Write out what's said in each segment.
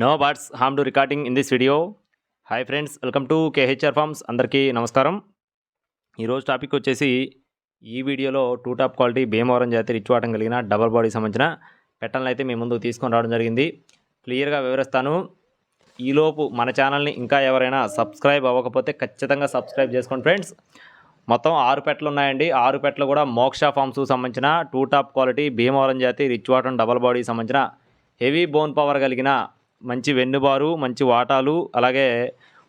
No buts ham to recording in this video hi friends welcome to KHR farms అందరికీ నమస్కారం. ఈరోజు topic వచ్చేసి ఈ వీడియోలో టూ టాప్ క్వాలిటీ భీమవరం జాతి రిచ్వాటం కలిగిన డబల్ బాడీ సంబంధించిన పెట్టలను అయితే మీ ముందు తీసుకొని రావడం జరిగింది. క్లియర్గా వివరిస్తాను. ఈలోపు మన ఛానల్ని ఇంకా ఎవరైనా సబ్స్క్రైబ్ అవ్వకపోతే ఖచ్చితంగా సబ్స్క్రైబ్ చేసుకోండి ఫ్రెండ్స్ మొత్తం ఆరు పెట్టలు ఉన్నాయండి. ఆరు పెట్టలు కూడా మోక్ష ఫార్మ్స్ సంబంధించిన టూ టాప్ క్వాలిటీ భీమవరం జాతి రిచ్ వాటన్ డబల్ బాడీ సంబంధించిన హెవీ బోన్ పవర్ కలిగిన మంచి వెన్నుబారు మంచి వాటాలు అలాగే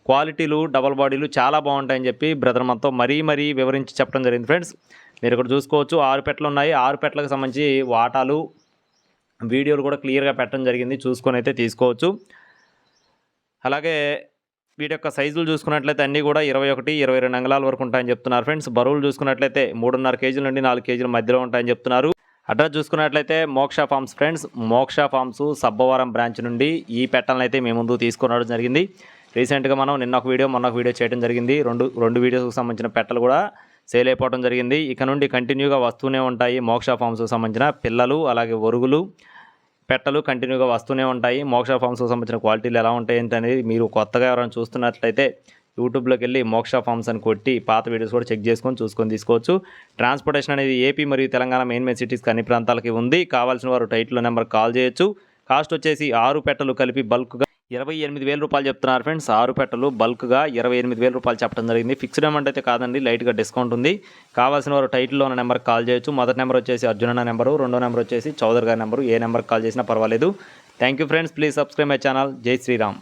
క్వాలిటీలు డబల్ బాడీలు చాలా బాగుంటాయని చెప్పి బ్రదర్ మనతో మరీ మరీ వివరించి చెప్పడం జరిగింది. ఫ్రెండ్స్ మీరు ఇక్కడ చూసుకోవచ్చు. ఆరు పెట్టలు ఉన్నాయి. ఆరు పెట్టలకు సంబంధించి వాటాలు వీడియోలు కూడా క్లియర్గా పెట్టడం జరిగింది. చూసుకొని అయితే తీసుకోవచ్చు. అలాగే వీటి యొక్క సైజులు చూసుకున్నట్లయితే అన్నీ కూడా ఇరవై ఒకటి ఇరవై రెండు అంగళాల వరకు ఉంటాయని చెప్తున్నారు. ఫ్రెండ్స్ బరువులు చూసుకున్నట్లయితే మూడున్నర కేజీల నుండి నాలుగు కేజీల మధ్యలో ఉంటాయని చెప్తున్నారు. అడ్రస్ చూసుకున్నట్లయితే Moksha farms friends Moksha farms Sabbavaram branch నుండి ఈ పెట్టలను అయితే మీ ముందు తీసుకురావడం జరిగింది. రీసెంట్గా మనం నిన్న ఒక వీడియో మొన్న ఒక వీడియో చేయడం జరిగింది. రెండు రెండు వీడియోస్కి సంబంధించిన పెట్టలు కూడా సేల్ అయిపోవడం జరిగింది. ఇక నుండి కంటిన్యూగా వస్తూనే ఉంటాయి మోక్ష ఫార్మ్స్కి సంబంధించిన పిల్లలు అలాగే ఒరుగులు పెట్టలు కంటిన్యూగా వస్తూనే ఉంటాయి. మోక్ష ఫార్మ్స్కి సంబంధించిన క్వాలిటీలు ఎలా ఉంటాయి ఏంటి అనేది మీరు కొత్తగా ఎవరైనా చూస్తున్నట్లయితే యూట్యూబ్లోకి వెళ్ళి మోక్ష ఫార్మ్స్ అని కొట్టి పాత వీడియోస్ కూడా చెక్ చేసుకొని చూసుకొని తీసుకోవచ్చు. ట్రాన్స్పోర్టేషన్ అనేది ఏపీ మరియు తెలంగాణ మెయిన్ మెయిన్ సిటీస్కి అన్ని ప్రాంతాలకి ఉంది. కావాల్సిన వారు టైటిల్ నెంబర్ కాల్ చేయొచ్చు. కాస్ట్ వచ్చేసి ఆరు పెట్టలు కలిపి బల్క్గా ఇరవై ఎనిమిది వేల రూపాయలు చెప్తున్నారు ఫ్రెండ్స్. ఆరు పెట్టలు బల్క్గా ఇరవై ఎనిమిది వేల రూపాయలు చెప్పడం జరిగింది. ఫిక్స్డ్ అమౌంట్ అయితే కాదండి లైట్గా డిస్కౌంట్ ఉంది. కావాల్సిన వారు టైటిల్లో ఉన్న నెంబర్కి కాల్ చేయొచ్చు. మొదటి నెంబర్ వచ్చేసి అర్జున్ అన్న నెంబరు రెండో నెంబర్ వచ్చేసి చౌదరి గారి నెంబరు. ఏ నెంబర్కి కాల్ చేసినా పర్వాలేదు. Thank you friends. Please subscribe my channel. జై శ్రీరామ్.